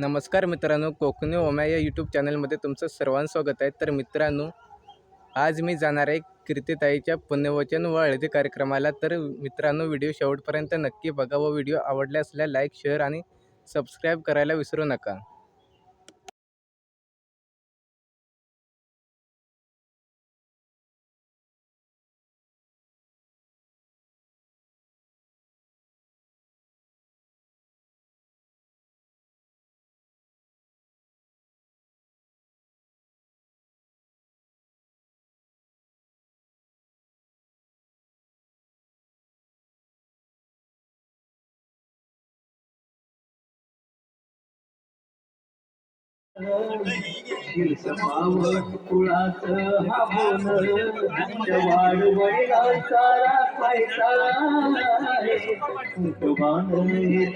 नमस्कार मित्रांनो कोकणी ओम्या या यूट्यूब चॅनलमध्ये तुमचं सर्वांचं स्वागत आहे. तर मित्रांनो आज मी जाणार आहे कीर्तिताईच्या पुण्यवचन व हळदी कार्यक्रमाला. तर मित्रांनो व्हिडिओ शेवटपर्यंत नक्की बघा व व्हिडिओ आवडल्या असल्यास लाईक शेअर आणि सबस्क्राईब करायला विसरू नका. कुळात हा बोल वाढ वडिला सारा पैसा कुंकवान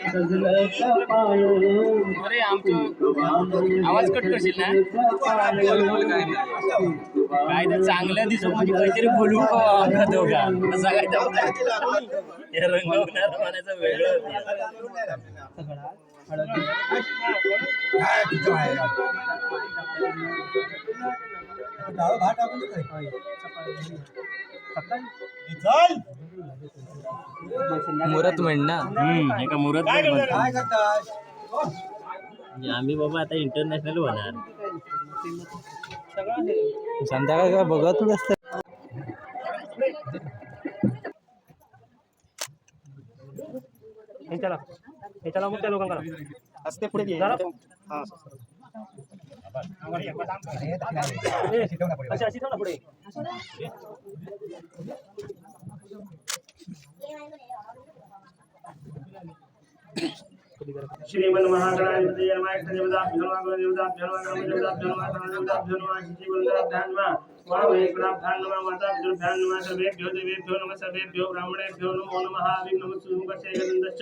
सजलं कपाळ आवाज कट करशील ना? काय तर चांगल्या दिवसामध्ये काहीतरी बोलू का दोघा असं काय तर रंगवणार म्हणायचं वेगळं. डाळ भात टाकून मुहूर्त म्हण ना हम्म, मुहूर्त आम्ही बाबा आता इंटरनॅशनल होणार. संध्याकाळ काय बघतच असत. हे चला. हे चला मग त्या लोकांकडे. असते पुढे. घे जरा. ए, अशी अशी ठेव ना पुढे श्रीमन महागणाधिपती नमः देवताभ्यो नमः देवताभ्यो नमः देवताभ्यो नमः देवताभ्यो नमः श्रीवल्लभाभ्यो नमः महावेकराभ्यो नमः माताभ्यो नमः सर्वेभ्यो देवेभ्यो नमः सर्वेभ्यो ब्राह्मणेभ्यो नमो नमः विघ्नमुत्सुमुखस्य गन्धश्च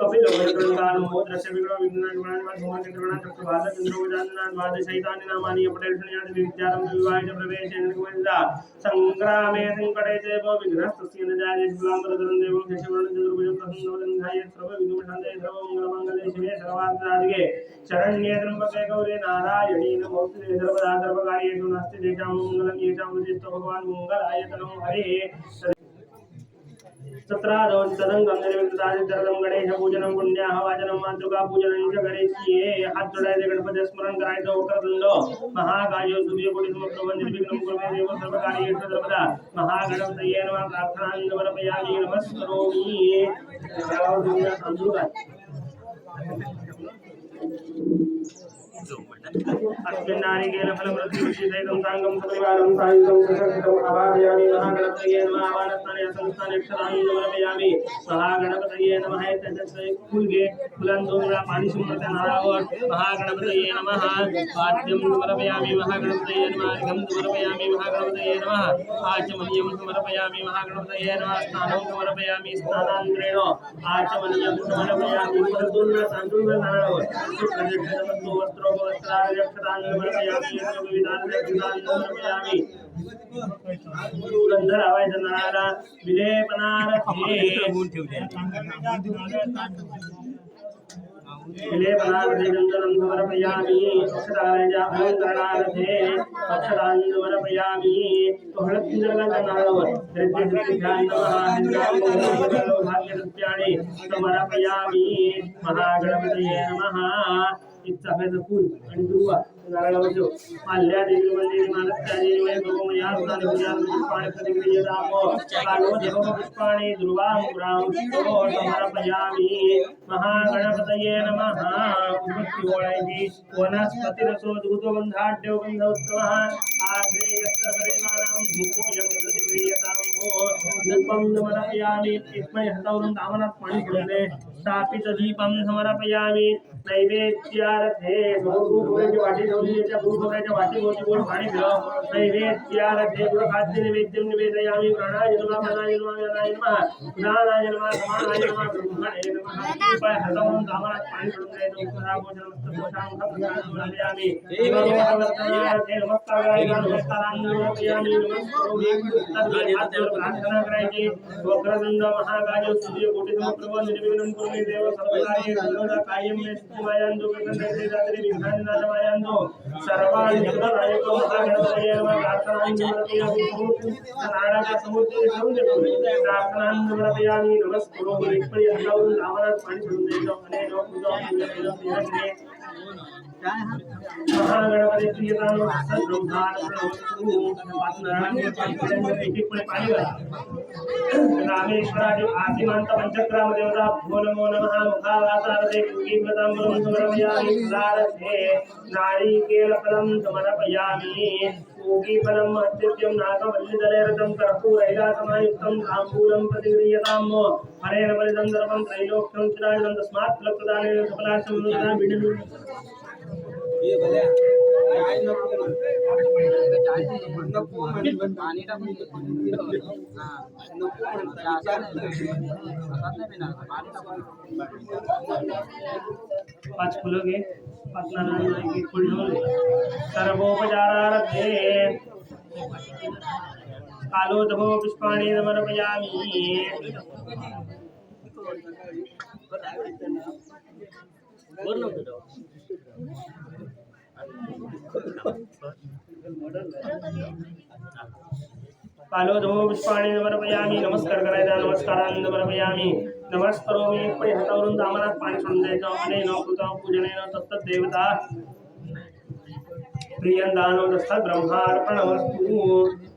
कपिलो वैकुण्ठानो द्रश्य विग्रह विघ्नान् धूमकेतुर्णा चक्रवाद चन्द्रोजान्नान् वादशैतानि नामानि अपटेषण्यादि विद्यारं विवाह प्रवेशेन गोविन्दा सङ्ग्रामे सङ्कटे च वो विघ्नस्तस्य न जाये शुक्लाम्बरधरं देवं शशिवर्णं चतुर्भुजं प्रसन्नवदन्धाय सर्वविघ्नोपशान्ते सर्वमङ्गलमङ्गले शिवे सर्वार्थसाधिके शरण्ये त्र्यम्बके गौरे नारायणी नमोस्तुते सर्वदा सर्वकार्येषु नास्ति तेषां मङ्गलं येषां विदिष्टो भगवान् मङ्गलाय तनो हरिः सत्रादौ तदंगम निर्विघ्नतादित्यर्थं गणेश पूजनं पुण्याह वाचनं मातृका पूजनं च करिष्ये हात जोडायचे गणपती स्मरण करायचं वक्रतुंड महाकाय सूर्यकोटी समप्रभ निर्विघ्नं कुर्मे देव सर्वकार्येषु सर्वदा महागणपतये नमः प्रार्थनां समर्पयामि नमस्करोमि तांदूळ काय अस्मिन्नारिकेल फलप्रतिविषितं साङ्गं सपरिवारं सायुधं सशस्त्रम् आवाहयामि महागणपतये नमः आवाहनस्थाने संस्थाने क्षरां समर्पयामि। महागणपतये नमः त्याच्यात एक फुल घे फुलां दोन वेळा पाणी शिंपड त्या नारळावर महागणपतये नमः, वाद्यं समर्पयामि, महागणपतये नमः, अर्घ्यं समर्पयामि, महागणपतये नमः। आचमनीयं समर्पयामि, महागणपतये नमः स्नानं समर्पयामि स्नानान्तरेण आचमनीयं समर्पयामि परत दोन वेळा तांदूळ घाल नारळावर शुक्लजक्षतमस्तु वस्त्रो वस्त्राय समर्पयामि विधान समर्पयामि। गंध लावायचं नारा विलेपनारथे विलेपनारथे गंधनं समर्पयामि अक्षरालया अलङ्करणारथे अक्षरान् समर्पयामि हळदीनारावर दरिद्रसिद्ध्याय नमः भाग्यसत्याणि समर्पयामि महागणपतये नमः इच्छाफेचं फूल आणि दुर्वा नारळावर ठेव देवी मंदिर मानस्या देवी वय पुष्पाणि दुर्वां महागणपतये नमः। उन्नती ओळायची वनस्पतिरसो दूतबन्धाढ्यो गन्धोत्तमः। आग्नेयस्य परिमाणं धूपोऽयं प्रतिक्रियतामो दीपं समर्पयामि। स्थापित दीपं समर्पयामि। नैवेद्यार्थे महाकाय सूर्य कोटी देव सर्वकार्ये सर्वदा कायं मे భయందు కృష్ణదేవి రాత్రి విఘ్నాజనమయందు సర్వాయుధ రాయకు మహాగణపతయే నమః ప్రార్థనాంజనమయామి నారద సమూర్తి రామేశ్వరాజు ఆసిమంత పంచగ్రామ దేవత భో నమో నమ ముఖావాసారదే కుకీమృతామృతమరమయామి సుధారథే నారీకేల ఫలం సమర్పయామి కూకీఫలం అత్యుత్యం నాగవల్లిదలేరథం కర్పూరైలాసమయుక్తం తాంబూలం ప్రతిగృహ్యతాం హరేణ బలిదం సర్వం త్రైలోక్యం చిరాయుధం తస్మాత్ ఫలప్రదాన సఫలాశం విడను पाच एक फुल ठेवून दे. सर्वोपचारार्थे कालोदभो पुष्पाणि समर्पयामि कालोदभो पुष्पाणि समर्पयामि नमस्कार करायचा नमस्कारांनी समर्पयामि नमस्करोमि पण हातावरून दामनात पाणी सोडून द्यायचं अनेन कृतं पूजनेन तत्त देवता प्रियंदानो दस्तात ब्रह्मार्पणमस्तु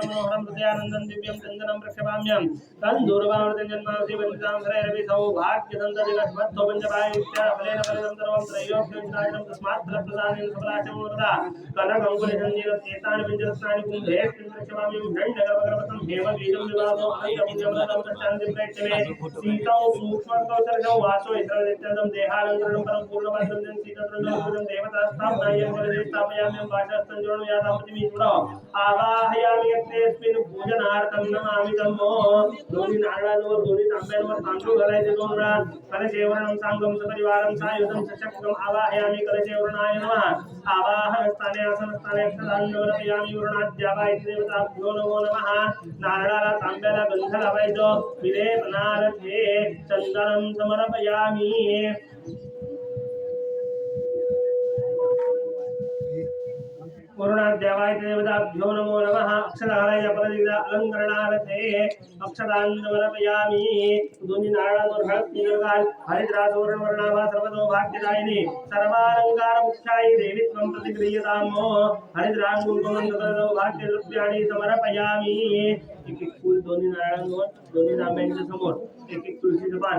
जलम्बुदं घनसागरं मनोहरं हृदयानन्दं दिव्यं चन्दनं प्रक्षपाम्यं तं दूरवावर्तं जन्मांसि वन्दितां हरैरवि सौभाग्यदन्तदिगस्मत्तो पञ्चपायित्या फलेन फलितं सर्वं त्रयोक्यं चिराजनं तस्मात् फलप्रदानेन कनकङ्कुलिसञ्जीवं एतानि पञ्चरत्नानि कुम्भे प्रक्षपाम्यं झण्डगर्भगर्भतं हेमबीजं विवादो अयमजमदं प्रशान्तिं प्रैक्षमे सीतौ सूक्ष्मतो सर्गौ वासो इतरदित्यदं देहालङ्करणं परं पूर्णवद्रं सीतत्रं देवतास्थापनायं वरदे स्थापयाम्यं वाचस्तं जोडं यातापतिमीश्वरो आवाहयामि यत्तेऽस्मिन् पूजनार्थं नमामि धम्मो दोन्ही नारळांवर दोन्ही तांब्यांवर तांदूळ घालायचे दोन वेळा कलशेवरणं सांगम सपरिवारं सायुधं सशक्तम् आवाहयामि कलशेवरणाय नमः आवाहनस्थाने आसनस्थाने अक्षदान्नवरपयामि वरुणाद्यावा इति देवताभ्यो नमो नमः नारळाला तांब्याला गंध लावायचं विलेपनार्थे चंदनं समर्पयामि पूर्णाद्यावाय देवताभ्यो नमो नमः। अक्षरालय परदिदा अलङ्करणार्थे। निगलगाल हरिद्राज वर्णवर्णाभा सर्वतो एक एक फूल दोन्ही नारळांवर दोन्ही तांब्यांच्या समोर। एक एक तुळशीचं पान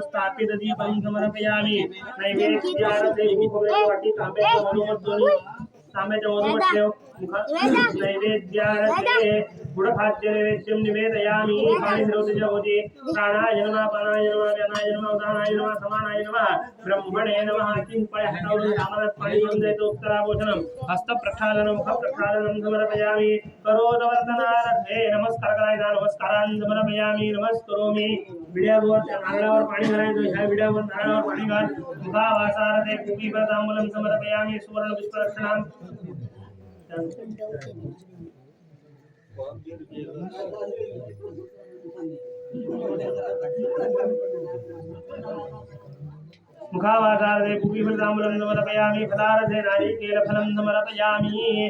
स्थापित दीपं समर्पयामि नैवेद्यार्थे दोन्ही तांब्याच्या मनोमत ठेव मुख नैवेद्यार्थे गुडखाद्य नैवेद्यं निवेदयामि पाणि ह्रोतिज होति प्राणाय नमः प्राणाय नमः व्यानाय नमः उदानाय नमः समानाय नमः ब्रह्मणे नमः किंपय हटवून रामाला पाणी घेऊन द्यायचं उत्तराभोजनं हस्तप्रक्षालनं मुखप्रक्षालनं समर्पयामि करोदवर्तनार्थे नमस्कार करायचा नमस्कारान् समर्पयामि नमस्करोमि विड्यावर त्या नारळावर पाणी घालायचं ह्या विड्यावर नारळावर पाणी घाल मुखावासारथे कुपीपदांबूलं समर्पयामि सुवर्ण पुष्परक्षणां मुखावासारदे पुष्पफलताम्बूलं समर्पयामि फलारसे नारिकेलफलं समर्पयामि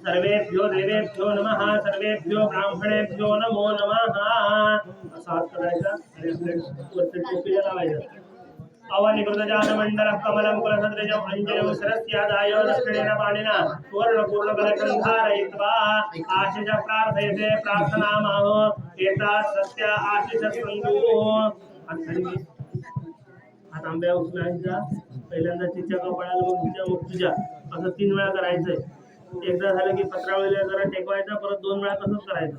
सर्वेभ्यो देवेभ्यो नमः सर्वेभ्यो ब्राह्मणेभ्यो नमो नमः। असा हात करायचा? आणि वरती टोपीला लावायचं अवनिकृतजातमण्डलः कमलं कुलसदृजम् अञ्जलिं सरस्यादाय दक्षिणेन पाणिना। सुवर्णपूर्णकलशं धारयित्वा आशिष प्रार्थयते प्रार्थनामाहो। एतात् सत्य आशिषस्कन्धू हात आंब्या उचलायचा. पहिल्यांदा तिच्या कपाळाला मग तिच्या मग तुझ्या. असं तीन वेळा करायचंय. एकदा झालं की पत्रावळीला जरा टेकवायचा परत दोन वेळा तसंच करायचं.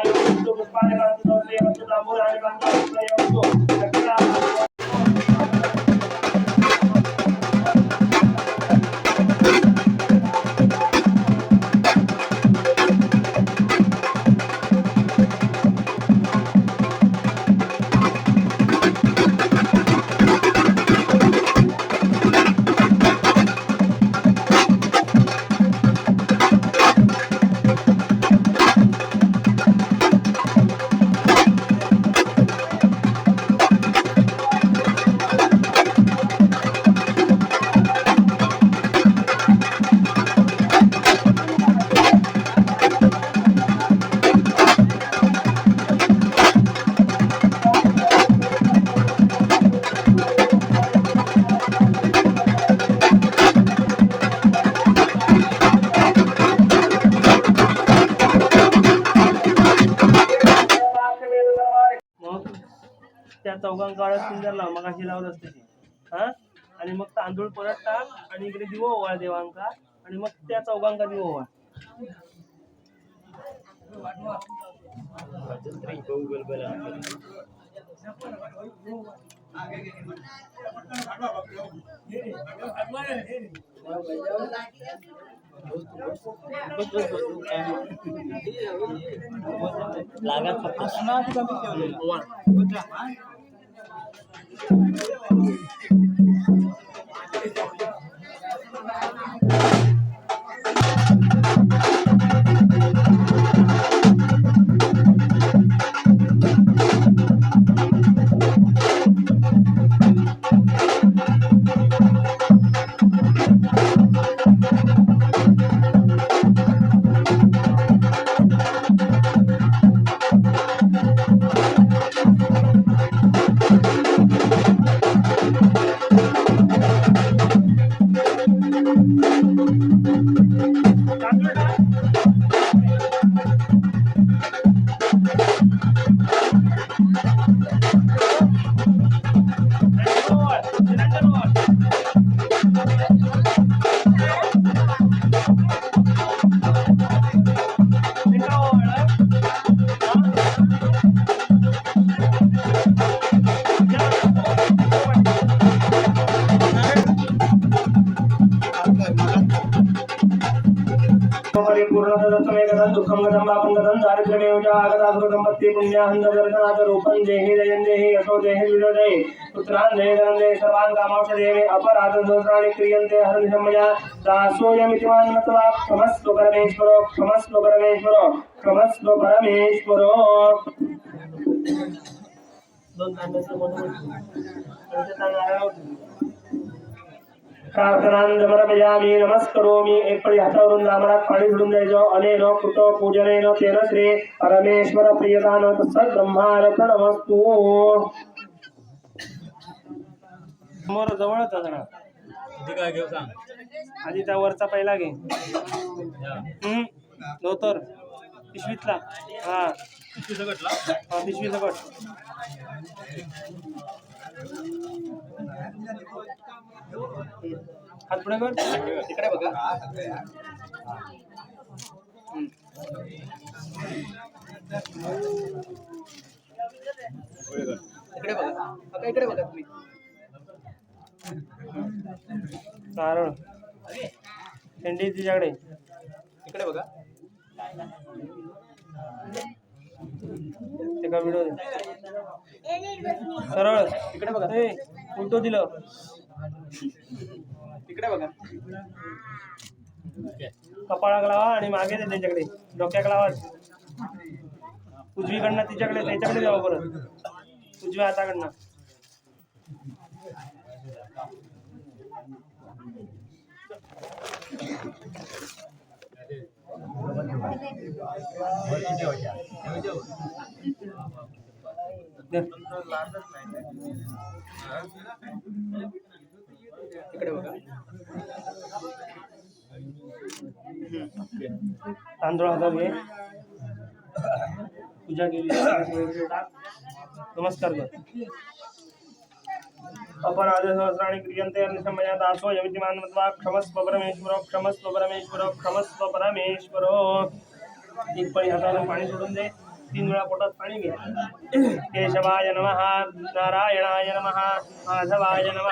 आणि मग तांदूळ परत टाक आणि इकडे दिवो ओवाळ देवांका आणि मग त्या चौकांका दिवो ओवाळ. लागत దత్తమే కథం దుఃఖం కథం పాపం కథం దారిద్ర్యమేమిట ఆగతాసుకృతం పత్తి పుణ్యాహందర్శనాథ రూపం దేహి దయం దేహి యశో దేహి విరోధే పుత్రాన్ జయధనం దేహి సర్వాన్ కామాక్షదేవి అపరాధ దోషాన్ని క్రియంతే హరిశమయ దాసోయమితి వాన్ మత్వా క్షమస్వ పరమేశ్వరో క్షమస్వ పరమేశ్వరో. క్షమస్వ పరమేశ్వరో दोन प्रार्थनांजमरपयामी नमस्करोमी। एक हातावरून दामरात पाणी सोडून द्यायचं। अनेन कृत पूजनेन तेन श्री परमेश्वर प्रियदान तत्सत् ब्रह्मार्पणमस्तु समोर जवळच जरा. काय घेऊ सांग? आधी त्या वरचा पहिला घे. हम्म, धोतर पिशवीतला. हा. हा पिशवी सकट हात पुढे कर तिकडे बघा. इकडे बघा. बघा इकडे बघा तुम्ही. नारळ थंडी तिच्याकडे. इकडे बघा. का व्हिडिओ सरळ. इकडे बघा. ए उलटो दिलं. इकडे बघा. कपाळाक लावा आणि मागे दे त्यांच्याकडे. डोक्याक लावा. उजवीकडनं तिच्याकडे त्याच्याकडे जावं परत. उजव्या हाताकडनं. इकडे बघा तांदूळ हातात घे पूजा केली नमस्कार कर अपराध सहस्राणि क्रियन्ते अन्यसमया दासो यमितिमान मत्वा क्षमस्व परमेश्वरो क्षमस्व परमेश्वरो क्षमस्व परमेश्वरो। एक पळी हाताला पाणी दे। पाणी केशवाय नम नारायणाय नम माधवाय नम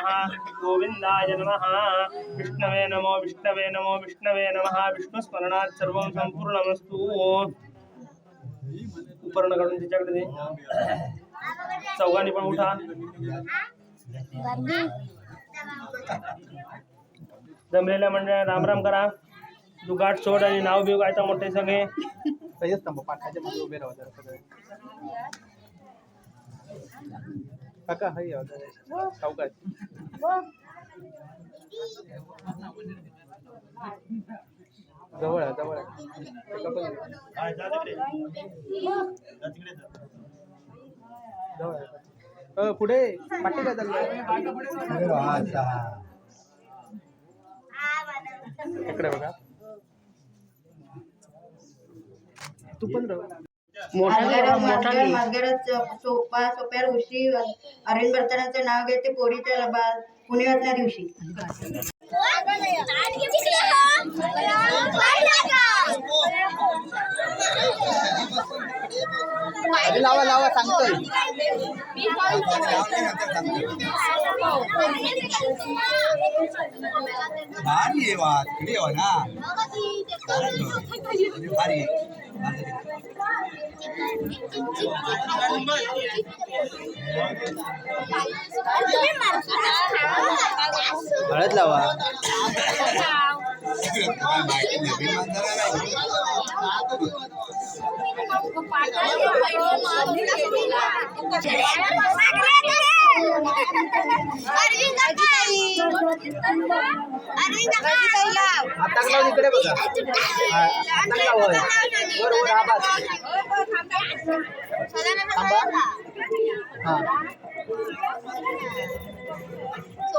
गोविंदाय नम विष्णवे नमो विष्णवे नमो विष्णवे नमः विष्णुस्मरणात सर्वं संपूर्णमस्तु उपर्ण काढून तिच्याकडे दे चौघांनी पण उठा। जमलेल्या रामराम करा। तू गाठ सोड आणि नाव बिव गायचा मोठे सगळे. तसेच थांबा पाठाच्या मध्ये उभे राहा जरा सगळे. काका हाय या जरा. सावकाश जवळ आहे जवळ आहे. एका पण जवळ आहे. अ, पुढे. पाठी काय चाललंय? इकडे बघा. तू पण राह. सोपा सोप्या दिवशी अरविंद भरतानाचं नाव घेते पोरीच्या पुण्यातल्या दिवशी. लावा लावा सांगतोय. भारी आहे वा किती आहे ना भारी आहे. हळद लावा काय माहिती नाही. विमानतळाला नाही. आता लावून इकडे बघा हा, आता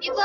一个